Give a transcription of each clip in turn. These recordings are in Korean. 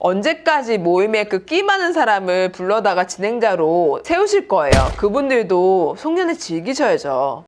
언제까지 모임에 그 끼 많은 사람을 불러다가 진행자로 세우실 거예요. 그분들도 송년회 즐기셔야죠.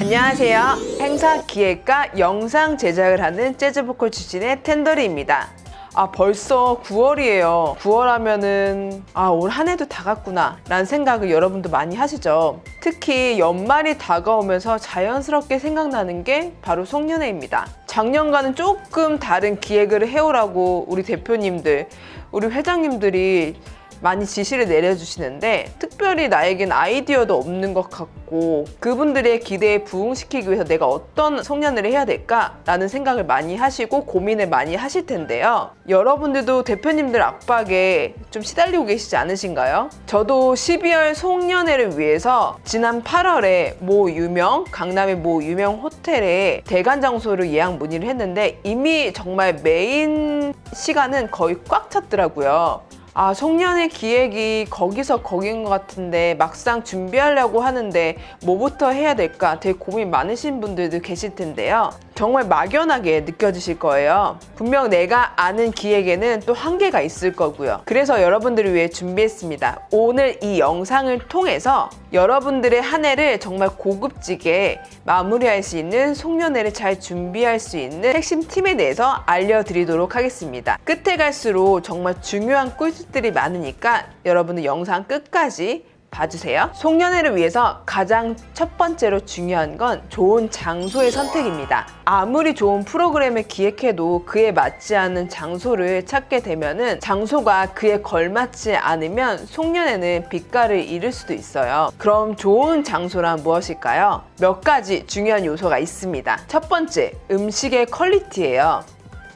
안녕하세요. 행사 기획과 영상 제작을 하는 재즈 보컬 출신의 텐더리입니다. 아, 벌써 9월이에요. 9월 하면은, 아, 올 한 해도 다 갔구나. 라는 생각을 여러분도 많이 하시죠. 특히 연말이 다가오면서 자연스럽게 생각나는 게 바로 송년회입니다. 작년과는 조금 다른 기획을 해오라고 우리 대표님들, 우리 회장님들이 많이 지시를 내려주시는데 특별히 나에겐 아이디어도 없는 것 같고 그분들의 기대에 부응시키기 위해서 내가 어떤 송년회를 해야 될까라는 생각을 많이 하시고 고민을 많이 하실 텐데요. 여러분들도 대표님들 압박에 좀 시달리고 계시지 않으신가요? 저도 12월 송년회를 위해서 지난 8월에 모 유명 강남의 모 유명 호텔에 대관 장소를 예약 문의를 했는데 이미 정말 메인 시간은 거의 꽉 찼더라고요. 아, 송년회 기획이 거기서 거긴 것 같은데 막상 준비하려고 하는데 뭐부터 해야 될까 되게 고민 많으신 분들도 계실 텐데요. 정말 막연하게 느껴지실 거예요. 분명 내가 아는 기획에는 또 한계가 있을 거고요. 그래서 여러분들을 위해 준비했습니다. 오늘 이 영상을 통해서 여러분들의 한 해를 정말 고급지게 마무리할 수 있는 송년회를 잘 준비할 수 있는 핵심 팁에 대해서 알려드리도록 하겠습니다. 끝에 갈수록 정말 중요한 꿀팁들이 많으니까 여러분들 영상 끝까지 봐주세요. 송년회를 위해서 가장 첫 번째로 중요한 건 좋은 장소의 선택입니다. 아무리 좋은 프로그램을 기획해도 그에 맞지 않는 장소를 찾게 되면은 장소가 그에 걸맞지 않으면 송년회는 빛깔을 잃을 수도 있어요. 그럼 좋은 장소란 무엇일까요? 몇 가지 중요한 요소가 있습니다. 첫 번째, 음식의 퀄리티예요.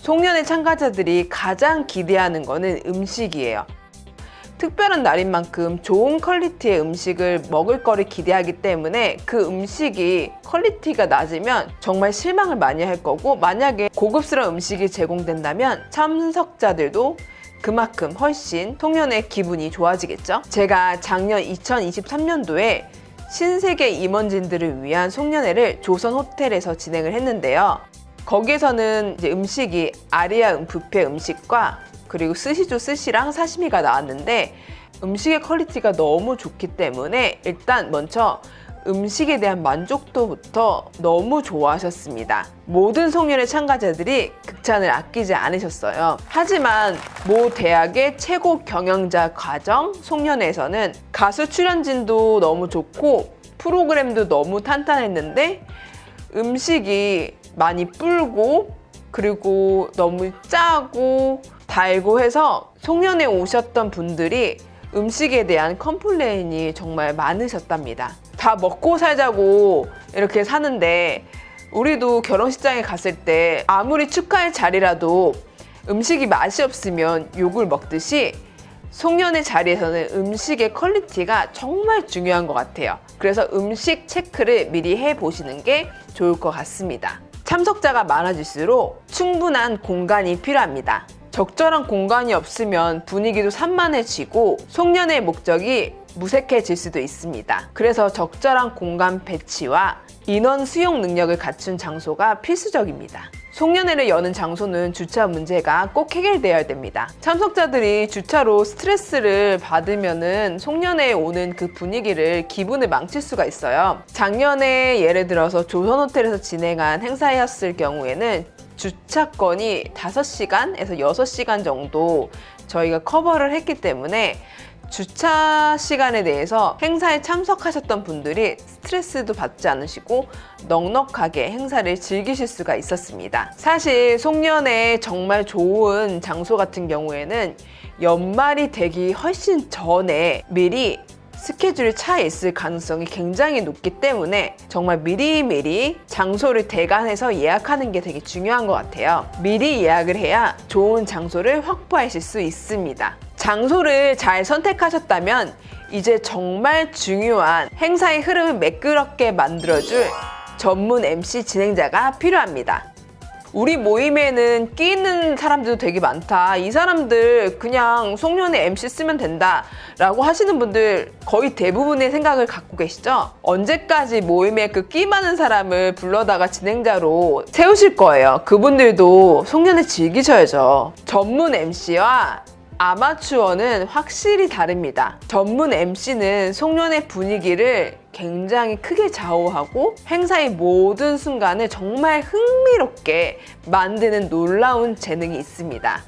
송년회 참가자들이 가장 기대하는 거는 음식이에요. 특별한 날인 만큼 좋은 퀄리티의 음식을 먹을 거를 기대하기 때문에 그 음식이 퀄리티가 낮으면 정말 실망을 많이 할 거고 만약에 고급스러운 음식이 제공된다면 참석자들도 그만큼 훨씬 송년회 기분이 좋아지겠죠. 제가 작년 2023년도에 신세계 임원진들을 위한 송년회를 조선 호텔에서 진행을 했는데요. 거기에서는 음식이 아리아 음 뷔페 음식과 그리고 스시조 스시랑 사시미가 나왔는데 음식의 퀄리티가 너무 좋기 때문에 일단 먼저 음식에 대한 만족도부터 너무 좋아하셨습니다. 모든 송년회 참가자들이 극찬을 아끼지 않으셨어요. 하지만 모 대학의 최고 경영자 과정 송년회에서는 가수 출연진도 너무 좋고 프로그램도 너무 탄탄했는데 음식이 많이 불고 그리고 너무 짜고 달고 해서 송년회 오셨던 분들이 음식에 대한 컴플레인이 정말 많으셨답니다. 다 먹고 살자고 이렇게 사는데 우리도 결혼식장에 갔을 때 아무리 축하할 자리라도 음식이 맛이 없으면 욕을 먹듯이 송년회 자리에서는 음식의 퀄리티가 정말 중요한 것 같아요. 그래서 음식 체크를 미리 해 보시는 게 좋을 것 같습니다. 참석자가 많아질수록 충분한 공간이 필요합니다. 적절한 공간이 없으면 분위기도 산만해지고 송년회의 목적이 무색해질 수도 있습니다. 그래서 적절한 공간 배치와 인원 수용 능력을 갖춘 장소가 필수적입니다. 송년회를 여는 장소는 주차 문제가 꼭 해결되어야 됩니다. 참석자들이 주차로 스트레스를 받으면은 송년회에 오는 그 분위기를 기분을 망칠 수가 있어요. 작년에 예를 들어서 조선호텔에서 진행한 행사였을 경우에는 주차권이 5시간에서 6시간 정도 저희가 커버를 했기 때문에 주차 시간에 대해서 행사에 참석하셨던 분들이 스트레스도 받지 않으시고 넉넉하게 행사를 즐기실 수가 있었습니다. 사실 송년회 정말 좋은 장소 같은 경우에는 연말이 되기 훨씬 전에 미리 스케줄이 차 있을 가능성이 굉장히 높기 때문에 정말 미리미리 장소를 대관해서 예약하는 게 되게 중요한 것 같아요. 미리 예약을 해야 좋은 장소를 확보하실 수 있습니다. 장소를 잘 선택하셨다면 이제 정말 중요한 행사의 흐름을 매끄럽게 만들어줄 전문 MC 진행자가 필요합니다. 우리 모임에는 끼는 사람들도 되게 많다. 이 사람들 그냥 송년회 MC 쓰면 된다. 라고 하시는 분들 거의 대부분의 생각을 갖고 계시죠? 언제까지 모임에 그 끼 많은 사람을 불러다가 진행자로 세우실 거예요. 그분들도 송년회 즐기셔야죠. 전문 MC와 아마추어는 확실히 다릅니다. 전문 MC는 송년회 분위기를 굉장히 크게 좌우하고 행사의 모든 순간을 정말 흥미롭게 만드는 놀라운 재능이 있습니다.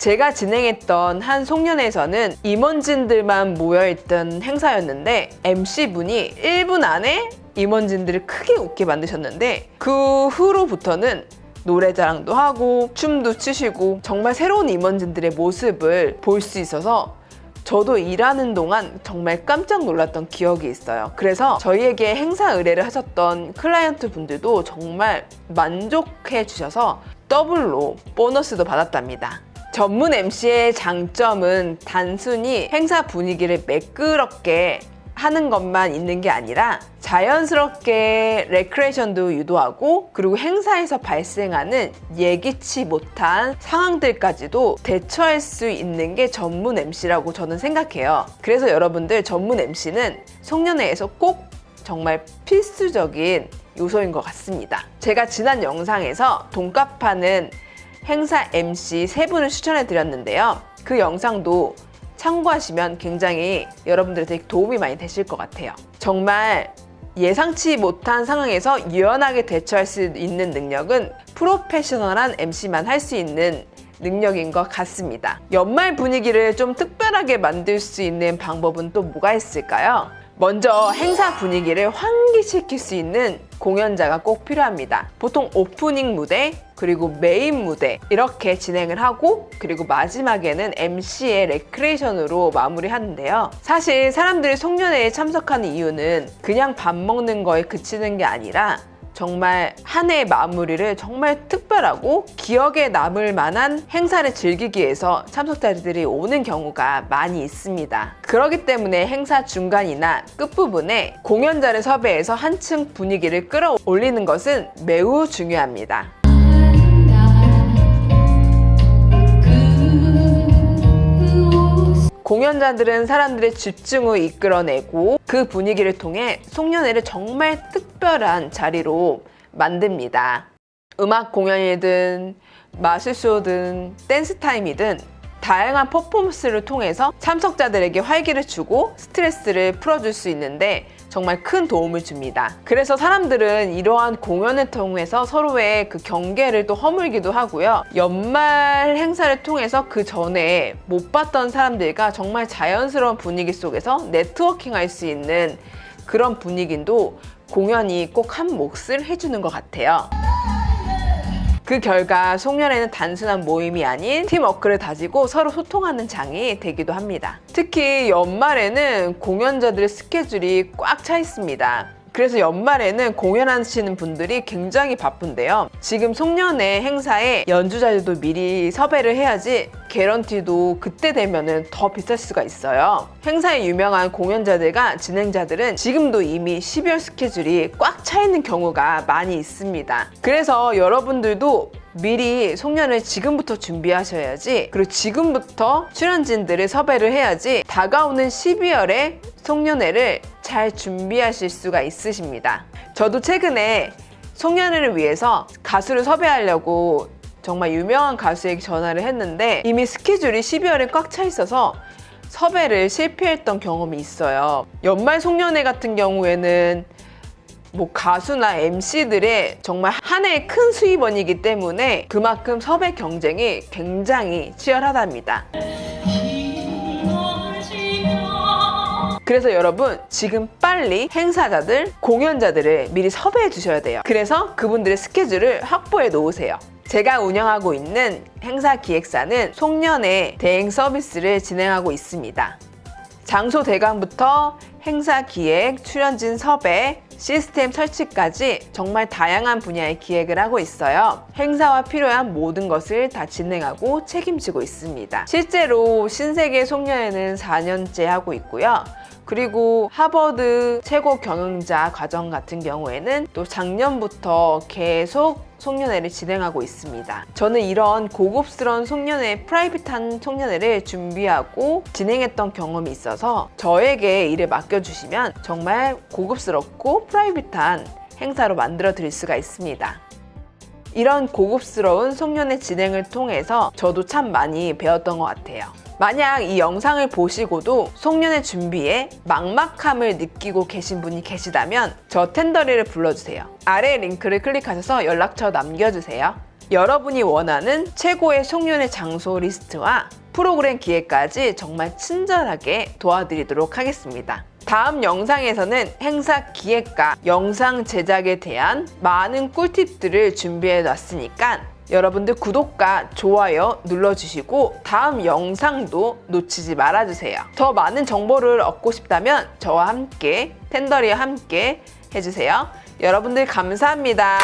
제가 진행했던 한 송년회에서는 임원진들만 모여있던 행사였는데 MC분이 1분 안에 임원진들을 크게 웃게 만드셨는데 그 후로부터는 노래자랑도 하고 춤도 추시고 정말 새로운 임원진들의 모습을 볼 수 있어서 저도 일하는 동안 정말 깜짝 놀랐던 기억이 있어요. 그래서 저희에게 행사 의뢰를 하셨던 클라이언트 분들도 정말 만족해 주셔서 더블로 보너스도 받았답니다. 전문 MC의 장점은 단순히 행사 분위기를 매끄럽게 하는 것만 있는 게 아니라 자연스럽게 레크레이션도 유도하고 그리고 행사에서 발생하는 예기치 못한 상황들까지도 대처할 수 있는 게 전문 MC라고 저는 생각해요. 그래서 여러분들 전문 MC는 송년회에서 꼭 정말 필수적인 요소인 것 같습니다. 제가 지난 영상에서 돈값하는 행사 MC 세 분을 추천해 드렸는데요. 그 영상도 참고하시면 굉장히 여러분들한테 도움이 많이 되실 것 같아요. 정말 예상치 못한 상황에서 유연하게 대처할 수 있는 능력은 프로페셔널한 MC만 할 수 있는 능력인 것 같습니다. 연말 분위기를 좀 특별하게 만들 수 있는 방법은 또 뭐가 있을까요? 먼저 행사 분위기를 환기시킬 수 있는 공연자가 꼭 필요합니다. 보통 오프닝 무대, 그리고 메인 무대 이렇게 진행을 하고 그리고 마지막에는 MC의 레크레이션으로 마무리하는데요. 사실 사람들이 송년회에 참석하는 이유는 그냥 밥 먹는 거에 그치는 게 아니라 정말 한 해의 마무리를 정말 특별하고 기억에 남을 만한 행사를 즐기기 위해서 참석자들이 오는 경우가 많이 있습니다. 그렇기 때문에 행사 중간이나 끝부분에 공연자를 섭외해서 한층 분위기를 끌어올리는 것은 매우 중요합니다. 공연자들은 사람들의 집중을 이끌어내고 그 분위기를 통해 송년회를 정말 특별한 자리로 만듭니다. 음악 공연이든 마술쇼든 댄스 타임이든 다양한 퍼포먼스를 통해서 참석자들에게 활기를 주고 스트레스를 풀어줄 수 있는데 정말 큰 도움을 줍니다. 그래서 사람들은 이러한 공연을 통해서 서로의 그 경계를 또 허물기도 하고요. 연말 행사를 통해서 그 전에 못 봤던 사람들과 정말 자연스러운 분위기 속에서 네트워킹 할 수 있는 그런 분위기도 공연이 꼭 한 몫을 해주는 것 같아요. 그 결과 송년회는 단순한 모임이 아닌 팀워크를 다지고 서로 소통하는 장이 되기도 합니다. 특히 연말에는 공연자들의 스케줄이 꽉 차 있습니다. 그래서 연말에는 공연하시는 분들이 굉장히 바쁜데요. 지금 송년회 행사에 연주자들도 미리 섭외를 해야지 개런티도 그때 되면은 더 비쌀 수가 있어요. 행사에 유명한 공연자들과 진행자들은 지금도 이미 12월 스케줄이 꽉 차 있는 경우가 많이 있습니다. 그래서 여러분들도 미리 송년을 지금부터 준비하셔야지 그리고 지금부터 출연진들을 섭외를 해야지 다가오는 12월에 송년회를 잘 준비하실 수가 있으십니다. 저도 최근에 송년회를 위해서 가수를 섭외하려고 정말 유명한 가수에게 전화를 했는데 이미 스케줄이 12월에 꽉 차 있어서 섭외를 실패했던 경험이 있어요. 연말 송년회 같은 경우에는 뭐 가수나 MC들의 정말 한 해의 큰 수입원이기 때문에 그만큼 섭외 경쟁이 굉장히 치열하답니다. 그래서 여러분 지금 빨리 행사자들, 공연자들을 미리 섭외해 주셔야 돼요. 그래서 그분들의 스케줄을 확보해 놓으세요. 제가 운영하고 있는 행사 기획사는 송년회 대행 서비스를 진행하고 있습니다. 장소 대관부터 행사 기획, 출연진 섭외, 시스템 설치까지 정말 다양한 분야의 기획을 하고 있어요. 행사와 필요한 모든 것을 다 진행하고 책임지고 있습니다. 실제로 신세계 송년회는 4년째 하고 있고요. 그리고 하버드 최고 경영자 과정 같은 경우에는 또 작년부터 계속 송년회를 진행하고 있습니다. 저는 이런 고급스러운 송년회, 프라이빗한 송년회를 준비하고 진행했던 경험이 있어서 저에게 일을 맡겨주시면 정말 고급스럽고 프라이빗한 행사로 만들어 드릴 수가 있습니다. 이런 고급스러운 송년회 진행을 통해서 저도 참 많이 배웠던 것 같아요. 만약 이 영상을 보시고도 송년회 준비에 막막함을 느끼고 계신 분이 계시다면 저 텐더리를 불러주세요. 아래 링크를 클릭하셔서 연락처 남겨주세요. 여러분이 원하는 최고의 송년회 장소 리스트와 프로그램 기획까지 정말 친절하게 도와드리도록 하겠습니다. 다음 영상에서는 행사 기획과 영상 제작에 대한 많은 꿀팁들을 준비해 놨으니까 여러분들 구독과 좋아요 눌러주시고 다음 영상도 놓치지 말아주세요. 더 많은 정보를 얻고 싶다면 저와 함께 텐더리와 함께 해주세요. 여러분들 감사합니다.